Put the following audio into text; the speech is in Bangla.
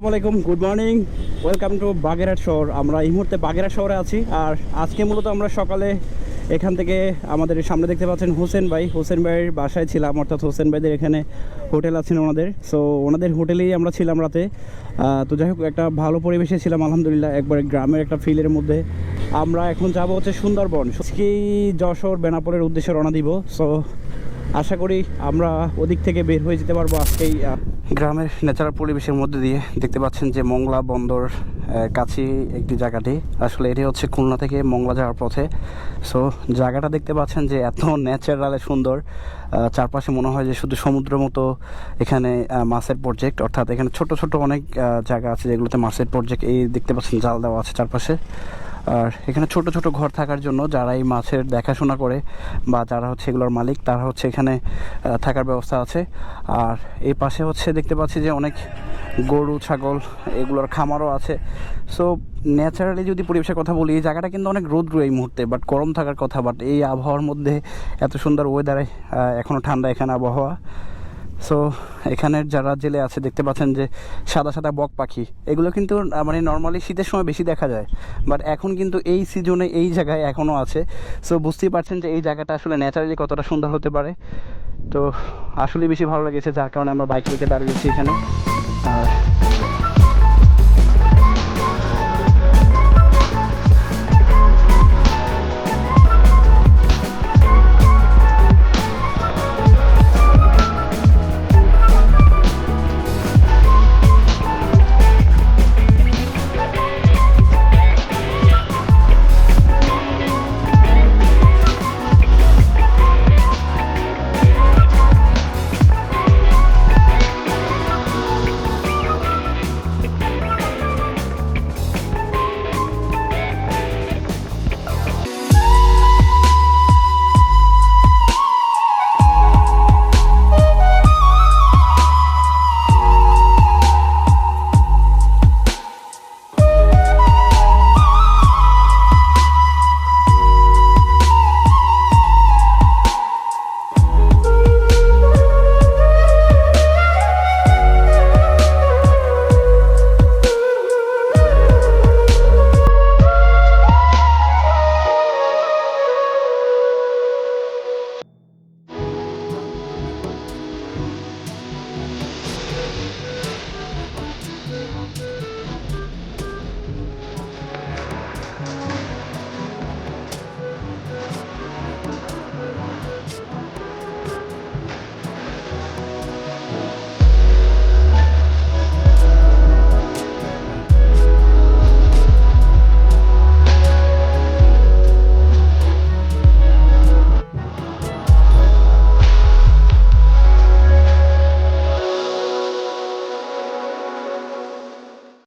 আসসালামাইকুম good morning welcome to Bagerhat শহর। আমরা এই মুহূর্তে বাগেরহাট শহরে আছি। আর আজকে মূলত আমরা সকালে এখান থেকে আমাদের সামনে দেখতে পাচ্ছেন হোসেন ভাই। হোসেন ভাইয়ের বাসায় ছিলাম, অর্থাৎ হোসেন ভাইদের এখানে হোটেল আছেন ওনাদের। সো ওনাদের হোটেলেই আমরা ছিলাম রাতে। তো যাই হোক, একটা ভালো পরিবেশে ছিলাম, আলহামদুলিল্লাহ, একবারে গ্রামের একটা ফিলের মধ্যে। আমরা এখন যাব হচ্ছে সুন্দরবন। আজকেই যশোর, বেনাপোলের উদ্দেশ্যে রওনা দিব। সো আশা করি আমরা ওদিক থেকে বের হয়ে যেতে পারব আজকেই গ্রামের ন্যাচারাল পরিবেশের মধ্যে দিয়ে দেখতে পাচ্ছেন যে মংলা বন্দর কাছে একটি জায়গাটি। আসলে এটি হচ্ছে খুলনা থেকে মংলা যাওয়ার পথে। সো জায়গাটা দেখতে পাচ্ছেন যে এত ন্যাচারালে সুন্দর। চারপাশে মনে হয় যে শুধু সমুদ্রের মতো এখানে মাছের প্রজেক্ট অর্থাৎ এখানে ছোট ছোট অনেক জায়গা আছে যেগুলোতে মাছের প্রজেক্ট এই দেখতে পাচ্ছেন জাল দেওয়া আছে চারপাশে। আর এখানে ছোট ছোট ঘর থাকার জন্য যারা এই মাছের দেখাশোনা করে বা যারা হচ্ছে এগুলোর মালিক, তারা হচ্ছে এখানে থাকার ব্যবস্থা আছে। আর এই পাশে হচ্ছে দেখতে পাচ্ছি যে অনেক গরু, ছাগল এগুলোর খামারও আছে। সো ন্যাচারালি যদি পরিবেশের কথা বলি, এই জায়গাটা কিন্তু অনেক রোদ্র এই মুহূর্তে বাট গরম থাকার কথা বাট এই আবহাওয়ার মধ্যে এত সুন্দর ওয়েদারে এখনও ঠান্ডা এখানে আবহাওয়া। সো এখানের যারা জেলে আছে, দেখতে পাচ্ছেন যে সাদা সাদা বক পাখি, এগুলো কিন্তু মানে নর্মালি শীতের সময় বেশি দেখা যায়। বাট এখন কিন্তু এই সিজনে এই জায়গায় এখনও আছে। সো বুঝতেই পারছেন যে এই জায়গাটা আসলে ন্যাচারালি কতটা সুন্দর হতে পারে। তো আসলে বেশি ভালো লেগেছে, যার কারণে আমরা বাইক নিতে দাঁড়িয়েছি এখানে। আর